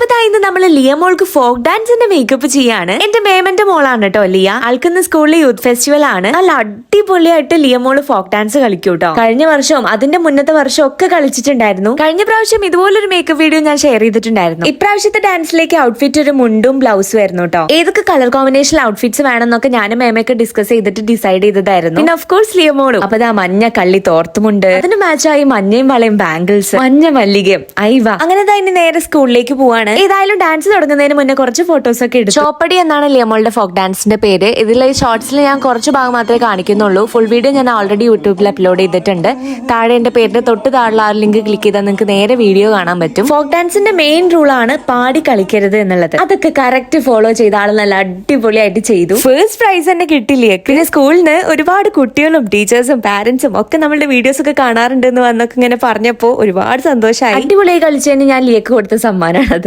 അപ്പൊ നമ്മൾ ലിയ മോൾക്ക് ഫോക്ക് ഡാൻസിന്റെ മേക്കപ്പ് ചെയ്യാണ്. എന്റെ മേമന്റെ മോളാണ് കേട്ടോ ലിയ. അൽക്കുന്ന സ്കൂളിലെ യൂത്ത് ഫെസ്റ്റിവൽ ആണ്. നല്ല അടിപൊളിയായിട്ട് ലിയ മോൾ ഫോക്ക് ഡാൻസ് കളിക്കും കേട്ടോ കഴിഞ്ഞ വർഷവും അതിന്റെ മുന്നത്തെ വർഷവും ഒക്കെ കളിച്ചിട്ടുണ്ടായിരുന്നു. കഴിഞ്ഞ പ്രാവശ്യം ഇതുപോലൊരു മേക്കപ്പ് വീഡിയോ ഞാൻ ഷെയർ ചെയ്തിട്ടുണ്ടായിരുന്നു. ഇപ്രാവശ്യത്തെ ഡാൻസിലേക്ക് ഔട്ട്ഫിറ്റ് ഒരു മുണ്ടും ബ്ലൗസും ആയിരുന്നു കേട്ടോ ഏതൊക്കെ കളർ കോമ്പിനേഷൻ ഔട്ട്ഫിറ്റ്സ് വേണമെന്നൊക്കെ ഞാനും മേമയൊക്കെ ഡിസ്കസ് ചെയ്തിട്ട് ഡിസൈഡ് ചെയ്തതായിരുന്നു. പിന്നെ ഓഫ്കോഴ്സ് ലിയ മോളും. അപ്പൊ ആ മഞ്ഞ കള്ളി തോർത്തുമുണ്ട്. അതിന് മാച്ചായി മഞ്ഞയും വളയും ബാംഗിൾസ് മഞ്ഞ മല്ലികയും ഐവ. അങ്ങനെ തന്നെ നേരെ സ്കൂളിലേക്ക് പോവാണ്. ഏതായാലും ഡാൻസ് തുടങ്ങുന്നതിന് മുന്നേ കുറച്ച് ഫോട്ടോസ് ഒക്കെ എടുത്തു. ചോപ്പടി എന്നാണ് ലിയമോളുടെ ഫോക്ക് ഡാൻസിന്റെ പേര്. ഇതിൽ ഷോർട്സിൽ ഞാൻ കുറച്ച് ഭാഗം മാത്രമേ കാണിക്കുന്നുള്ളൂ. ഫുൾ വീഡിയോ ഞാൻ ഓൾറെഡി യൂട്യൂബിൽ അപ്ലോഡ് ചെയ്തിട്ടുണ്ട്. താഴെ എന്റെ പേരിന്റെ തൊട്ട് താഴെ ആ ലിങ്ക് ക്ലിക്ക് ചെയ്താൽ നിങ്ങൾക്ക് നേരെ വീഡിയോ കാണാൻ പറ്റും. ഫോക്ക് ഡാൻസിന്റെ മെയിൻ റൂൾ ആണ് പാടി കളിക്കരുത് എന്നുള്ളത്. അതൊക്കെ കറക്റ്റ് ഫോളോ ചെയ്ത ആൾ നല്ല അടിപൊളിയായിട്ട് ചെയ്തു. ഫസ്റ്റ് പ്രൈസ് തന്നെ കിട്ടില്ലേ? പിന്നെ സ്കൂളിൽ നിന്ന് ഒരുപാട് കുട്ടികളും ടീച്ചേഴ്സും പാരന്റ്സും ഒക്കെ നമ്മളുടെ വീഡിയോസ് ഒക്കെ കാണാറുണ്ട് എന്ന് വന്നൊക്കെ ഇങ്ങനെ പറഞ്ഞപ്പോ ഒരുപാട് സന്തോഷമായി അടിപൊളിയായി കളിച്ചതിന് ഞാൻ ലിയക്ക് കൊടുത്ത സമ്മാനമാണ് അത്.